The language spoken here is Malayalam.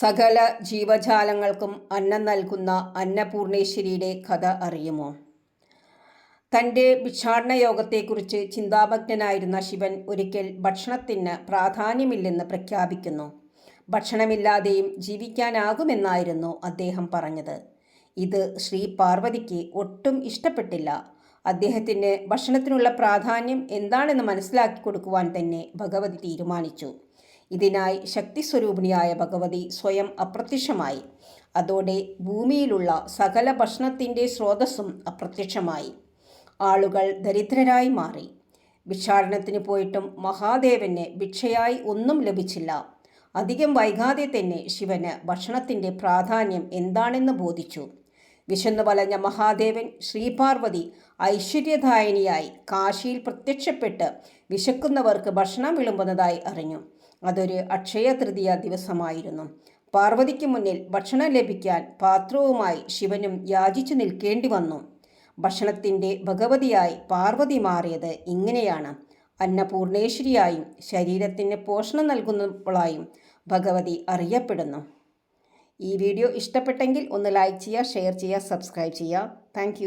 സകല ജീവജാലങ്ങൾക്കും അന്നം നൽകുന്ന അന്നപൂർണേശ്വരിയുടെ കഥ അറിയുമോ? തന്റെ ഭിക്ഷാടന യോഗത്തെക്കുറിച്ച് ചിന്താമഗ്നനായിരുന്ന ശിവൻ ഒരിക്കൽ ഭക്ഷണത്തിന് പ്രാധാന്യമില്ലെന്ന് പ്രഖ്യാപിക്കുന്നു. ഭക്ഷണമില്ലാതെയും ജീവിക്കാനാകുമെന്നായിരുന്നു അദ്ദേഹം പറഞ്ഞത്. ഇത് ശ്രീ പാർവതിക്ക് ഒട്ടും ഇഷ്ടപ്പെട്ടില്ല. അദ്ദേഹത്തിന് ഭക്ഷണത്തിനുള്ള പ്രാധാന്യം എന്താണെന്ന് മനസ്സിലാക്കി കൊടുക്കുവാൻ തന്നെ ഭഗവതി തീരുമാനിച്ചു. ഇതിനായി ശക്തിസ്വരൂപിണിയായ ഭഗവതി സ്വയം അപ്രത്യക്ഷമായി. അതോടെ ഭൂമിയിലുള്ള സകല ഭക്ഷണത്തിന്റെ സ്രോതസ്സും അപ്രത്യക്ഷമായി. ആളുകൾ ദരിദ്രരായി മാറി. ഭിക്ഷാടനത്തിന് പോയിട്ടും മഹാദേവന് ഭിക്ഷയായി ഒന്നും ലഭിച്ചില്ല. അധികം വൈകാതെ തന്നെ ശിവന് ഭക്ഷണത്തിന്റെ പ്രാധാന്യം എന്താണെന്ന് ബോധിച്ചു. വിശന്നു വലഞ്ഞ മഹാദേവൻ ശ്രീപാർവതി ഐശ്വര്യദായനിയായി കാശിയിൽ പ്രത്യക്ഷപ്പെട്ട് വിശക്കുന്നവർക്ക് ഭക്ഷണം വിളമ്പുന്നതായി അറിഞ്ഞു. അതൊരു അക്ഷയ തൃതീയ ദിവസമായിരുന്നു. പാർവതിക്ക് മുന്നിൽ ഭക്ഷണം ലഭിക്കാൻ പാത്രവുമായി ശിവനും യാചിച്ചു നിൽക്കേണ്ടി വന്നു. ഭക്ഷണത്തിന്റെ ഭഗവതിയായി പാർവതി മാറിയത് ഇങ്ങനെയാണ്. അന്നപൂർണേശ്വരിയായും ശരീരത്തിന് പോഷണം നൽകുന്നവളായും ഭഗവതി അറിയപ്പെടുന്നു. ഈ വീഡിയോ ഇഷ്ടപ്പെട്ടെങ്കിൽ ഒന്ന് ലൈക്ക് ചെയ്യുക ഷെയർ ചെയ്യുക സബ്സ്ക്രൈബ് ചെയ്യുക. താങ്ക്